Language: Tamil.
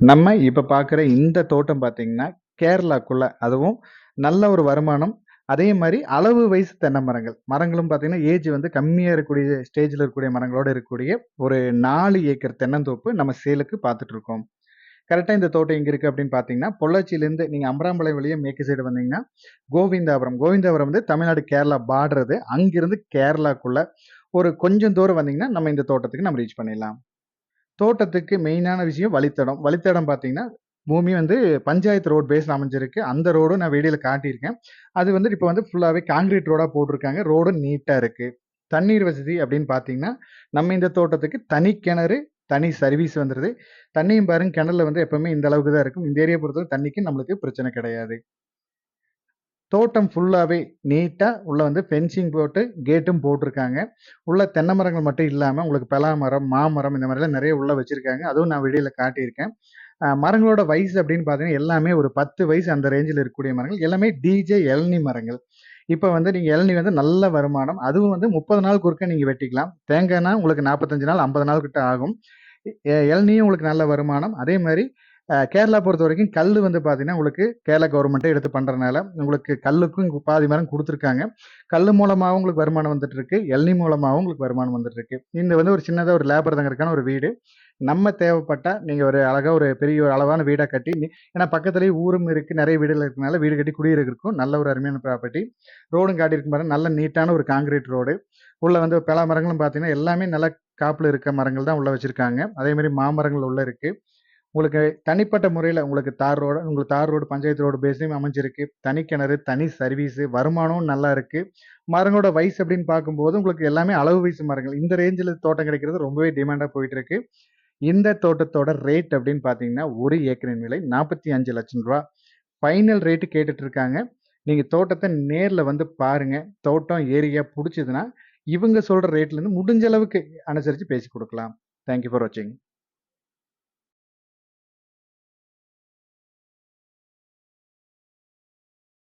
நம்ம இப்போ பார்க்குற இந்த தோட்டம் பார்த்தீங்கன்னா, கேரளாக்குள்ள அதுவும் நல்ல ஒரு வருமானம். அதே மாதிரி அளவு வயசு தென்னை மரங்கள். மரங்களும் பார்த்தீங்கன்னா, ஏஜ் வந்து கம்மியாக இருக்கக்கூடிய ஸ்டேஜில் இருக்கக்கூடிய மரங்களோடு இருக்கக்கூடிய ஒரு நாலு ஏக்கர் தென்னந்தோப்பு நம்ம சேலுக்கு பார்த்துட்டு இருக்கோம். கரெக்டாக இந்த தோட்டம் எங்கே இருக்குது அப்படின்னு பார்த்தீங்கன்னா, பொள்ளாச்சியிலேருந்து நீங்கள் அம்பராம்பாளையம் வழியே மேற்கு சைடு வந்தீங்கன்னா, கோவிந்தாபுரம். கோவிந்தாபுரம் வந்து தமிழ்நாடு, கேரளா பார்டர் அது. அங்கிருந்து கேரளாக்குள்ளே ஒரு கொஞ்சம் தூரம் வந்தீங்கன்னா, நம்ம இந்த தோட்டத்துக்கு நம்ம ரீச் பண்ணிடலாம். தோட்டத்துக்கு மெயினான விஷயம் வழித்தடம். வழித்தடம் பார்த்தீங்கன்னா, பூமி வந்து பஞ்சாயத்து ரோடு பேஸில் அமைஞ்சிருக்கு. அந்த ரோடும் நான் வீடியோவில் காட்டியிருக்கேன். அது வந்து இப்போ வந்து ஃபுல்லாகவே கான்கிரீட் ரோடாக போட்டிருக்காங்க. ரோடும் நீட்டாக இருக்குது தண்ணீர் வசதி அப்படின்னு பார்த்தீங்கன்னா, நம்ம இந்த தோட்டத்துக்கு தனி கிணறு, தனி சர்வீஸ் வந்துடுது தண்ணியும் பாருங்க கிணறுல வந்து எப்பவுமே இந்த அளவுக்கு தான் இருக்கும். இந்த ஏரியா பொறுத்தவரை தண்ணிக்கு நம்மளுக்கு பிரச்சனை கிடையாது. தோட்டம் ஃபுல்லாகவே நீட்டாக உள்ளே வந்து ஃபென்சிங் போட்டு கேட்டும் போட்டிருக்காங்க. உள்ள தென்னை மரங்கள் மட்டும் இல்லாமல் உங்களுக்கு பலா மரம், மாமரம் இந்த மாதிரிலாம் நிறைய உள்ளே வச்சுருக்காங்க அதுவும் நான் வெளியில் காட்டியிருக்கேன். மரங்களோட வயசு அப்படின்னு பார்த்தீங்கன்னா, எல்லாமே ஒரு 10 வயசு அந்த ரேஞ்சில் இருக்கக்கூடிய மரங்கள். எல்லாமே டிஜே இளநீ மரங்கள். இப்போ வந்து நீங்கள் இளநீ வந்து நல்ல வருமானம். அதுவும் வந்து முப்பது நாள் குறுக்க நீங்கள் வெட்டிக்கலாம். தேங்காய்னா உங்களுக்கு 45 நாள், 50 நாள் கிட்ட ஆகும். எ உங்களுக்கு நல்ல வருமானம். அதே மாதிரி கேரளா பொறுத்த வரைக்கும் கல் வந்து பார்த்தீங்கன்னா, உங்களுக்கு கேரளா கவர்மெண்ட்டே எடுத்து பண்ணுறனால உங்களுக்கு கல்லுக்கும் பாதி மரம் கொடுத்துருக்காங்க கல் மூலமாகவும் உங்களுக்கு வருமானம் வந்துட்டு இருக்கு. மூலமாகவும் உங்களுக்கு வருமானம் வந்துட்டு இருக்கு. வந்து ஒரு சின்னதாக ஒரு லேபர் தங்கறதுக்கான ஒரு வீடு. நம்ம தேவைப்பட்டால் நீங்கள் ஒரு அழகாக ஒரு பெரிய ஒரு அளவான வீடாக கட்டி ஏன்னா பக்கத்துலேயே ஊரும் இருக்குது நிறைய வீடுகள் இருக்கனால வீடு கட்டி குடியிருக்கிறதுக்கும் நல்ல ஒரு அருமையான ப்ராப்பர்ட்டி. ரோடும் காட்டியிருக்கும் பாருங்க. நல்ல நீட்டான ஒரு காங்கிரீட் ரோடு. உள்ளே வந்து பலா மரங்களும் பார்த்தீங்கன்னா, எல்லாமே நல்லா காப்பில் இருக்க மரங்கள் தான் உள்ளே வச்சுருக்காங்க அதேமாதிரி மாமரங்கள் உள்ளே இருக்குது உங்களுக்கு தனிப்பட்ட முறையில் உங்களுக்கு தார் ரோடு உங்களுக்கு தார் ரோடு, பஞ்சாயத்து ரோடு பேஸ்லயும் அமைஞ்சிருக்கு. தனி கிணறு, தனி சர்வீஸு, வருமானமும் நல்லா இருக்குது மரங்களோட வயசு அப்படின்னு பார்க்கும்போது, உங்களுக்கு எல்லாமே அளவு வயசு மரங்கள். இந்த ரேஞ்சில் தோட்டம் கிடைக்கிறது ரொம்பவே டிமாண்டாக போயிட்டு இருக்கு. இந்த தோட்டத்தோட ரேட் அப்படின்னு பார்த்தீங்கன்னா, ஒரு ஏக்கரின் விலை நாற்பத்தி அஞ்சு லட்சம் ரூபா ஃபைனல் ரேட்டு கேட்டுட்டு இருக்காங்க. நீங்கள் தோட்டத்தை நேரில் வந்து பாருங்கள் தோட்டம், ஏரியா பிடிச்சதுன்னா இவங்க சொல்கிற ரேட்லேருந்து முடிஞ்ச அளவுக்கு அனுசரித்து பேசி கொடுக்கலாம் தேங்க் யூ ஃபார் வாட்சிங்.